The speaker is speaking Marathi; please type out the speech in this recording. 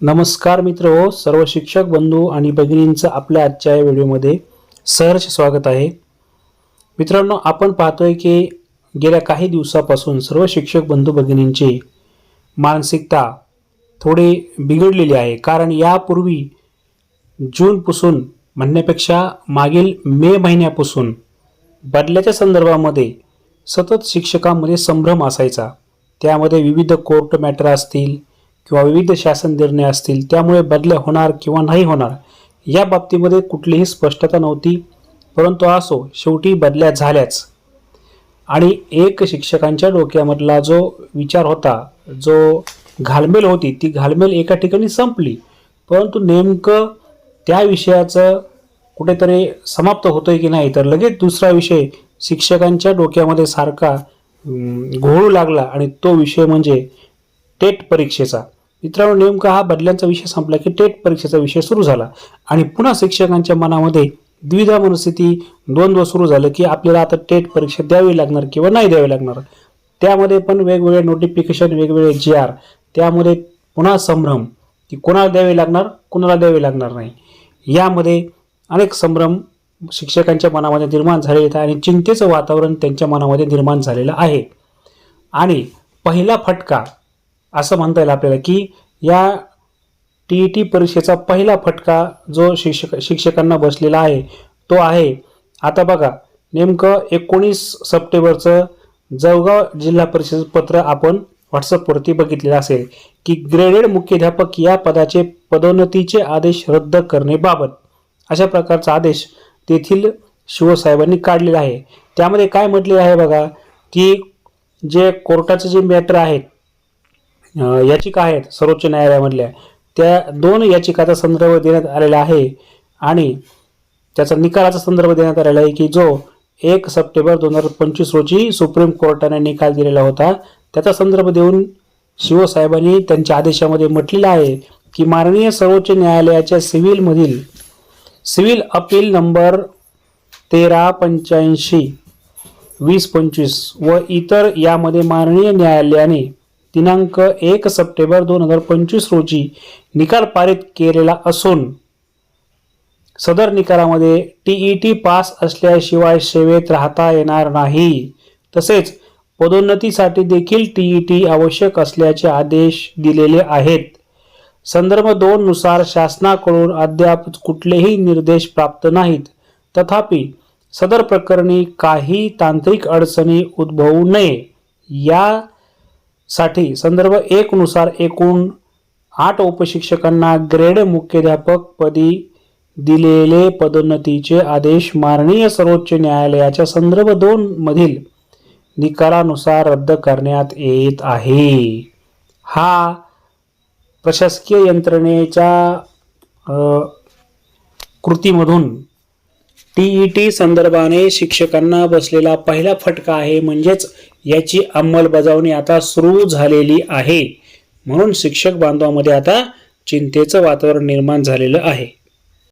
नमस्कार मित्र हो सर्व शिक्षक बंधू आणि भगिनींचं आपल्या आजच्या या व्हिडिओमध्ये सहर्ष स्वागत आहे. मित्रांनो आपण पाहतोय की गेल्या काही दिवसापासून सर्व शिक्षक बंधू भगिनींची मानसिकता थोडी बिघडलेली आहे. कारण यापूर्वी जूनपासून म्हणण्यापेक्षा मागील मे महिन्यापासून बदल्याच्या संदर्भामध्ये सतत शिक्षकांमध्ये संभ्रम असायचा. त्यामध्ये विविध कोर्ट मॅटर असतील किंवा विविध शासन निर्णय असतील त्यामुळे बदल्या होणार किंवा नाही होणार या बाबतीमध्ये कुठलीही स्पष्टता नव्हती परंतु असो शेवटी बदल्या झाल्याच. आणि एक शिक्षकांच्या डोक्यामधला जो विचार होता जो घालमेल होती ती घालमेल एका ठिकाणी संपली. परंतु नेमकं त्या विषयाचं कुठेतरी समाप्त होतोय की नाही तर लगेच दुसरा विषय शिक्षकांच्या डोक्यामध्ये सारखा घोळू लागला आणि तो विषय म्हणजे टेट परीक्षेचा. मित्रांनो नेमका हा बदल्यांचा विषय संपला की टेट परीक्षेचा विषय सुरू झाला. आणि पुन्हा शिक्षकांच्या मनामध्ये द्विधा मनस्थिती द्वंद्व सुरू झालं की आपल्याला आता टेट परीक्षा द्यावी लागणार किंवा नाही द्यावी लागणार. त्यामध्ये पण वेगवेगळे नोटिफिकेशन वेगवेगळे जी आर त्यामध्ये पुन्हा संभ्रम की कोणाला द्यावे लागणार कोणाला द्यावे लागणार नाही. यामध्ये अनेक संभ्रम शिक्षकांच्या मनामध्ये निर्माण झालेले आहेत आणि चिंतेचं वातावरण त्यांच्या मनामध्ये निर्माण झालेलं आहे. आणि पहिला फटका असं म्हणता येईल आपल्याला की या टी ई टी परीक्षेचा पहिला फटका जो शिक्षक शिक्षकांना बसलेला आहे तो आहे. आता बघा नेमकं एकोणीस सप्टेंबरचं जळगाव जिल्हा परिषद पत्र आपण व्हॉट्सअपवरती बघितलेलं असेल की ग्रेडेड मुख्याध्यापक या पदाचे पदोन्नतीचे आदेश रद्द करण्याबाबत अशा प्रकारचा आदेश तेथील शिवसाहेबांनी काढलेला आहे. त्यामध्ये काय म्हटलेलं आहे बघा की जे कोर्टाचे जे मॅटर आहेत याचिका आहेत सर्वोच्च न्यायालयामधल्या. त्या दोन याचिकाचा संदर्भ देण्यात आलेला आहे आणि त्याचा निकालाचा संदर्भ देण्यात आलेला आहे की जो एक सप्टेंबर दोन हजार पंचवीस रोजी सुप्रीम कोर्टाने निकाल दिलेला होता त्याचा संदर्भ देऊन शिवसाहेबांनी त्यांच्या आदेशामध्ये म्हटलेलं आहे की माननीय सर्वोच्च न्यायालयाच्या सिव्हिलमधील सिव्हिल अपील नंबर तेरा पंच्याऐंशी वीस पंचवीस व इतर यामध्ये माननीय न्यायालयाने दिनांक एक सप्टेंबर दोन हजार पंचवीस रोजी निकाल पारित केलेला असून सदर निकालामध्ये टीई टी पास असल्याशिवाय सेवेत राहता येणार नाही. तसेच पदोन्नतीसाठी देखील टीई टी आवश्यक असल्याचे आदेश दिलेले आहेत. संदर्भ दोन नुसार शासनाकडून अद्याप कुठलेही निर्देश प्राप्त नाहीत. तथापि सदर प्रकरणी काही तांत्रिक अडचणी उद्भवू नये. या साठी संदर्भ एक नुसार एकूण आठ उपशिक्षकांना ग्रेड मुख्याध्यापक पदी दिलेले पदोन्नतीचे आदेश माननीय सर्वोच्च न्यायालयाच्या संदर्भ दोन मधील निकालानुसार रद्द करण्यात येत आहे. हा प्रशासकीय यंत्रणेच्या कृतीमधून टी ई टी संदर्भाने शिक्षकांना बसलेला पहिला फटका आहे. म्हणजेच याची अंमलबजावणी आता सुरू झालेली आहे. म्हणून शिक्षक बांधवामध्ये आता चिंतेचं वातावरण निर्माण झालेलं आहे.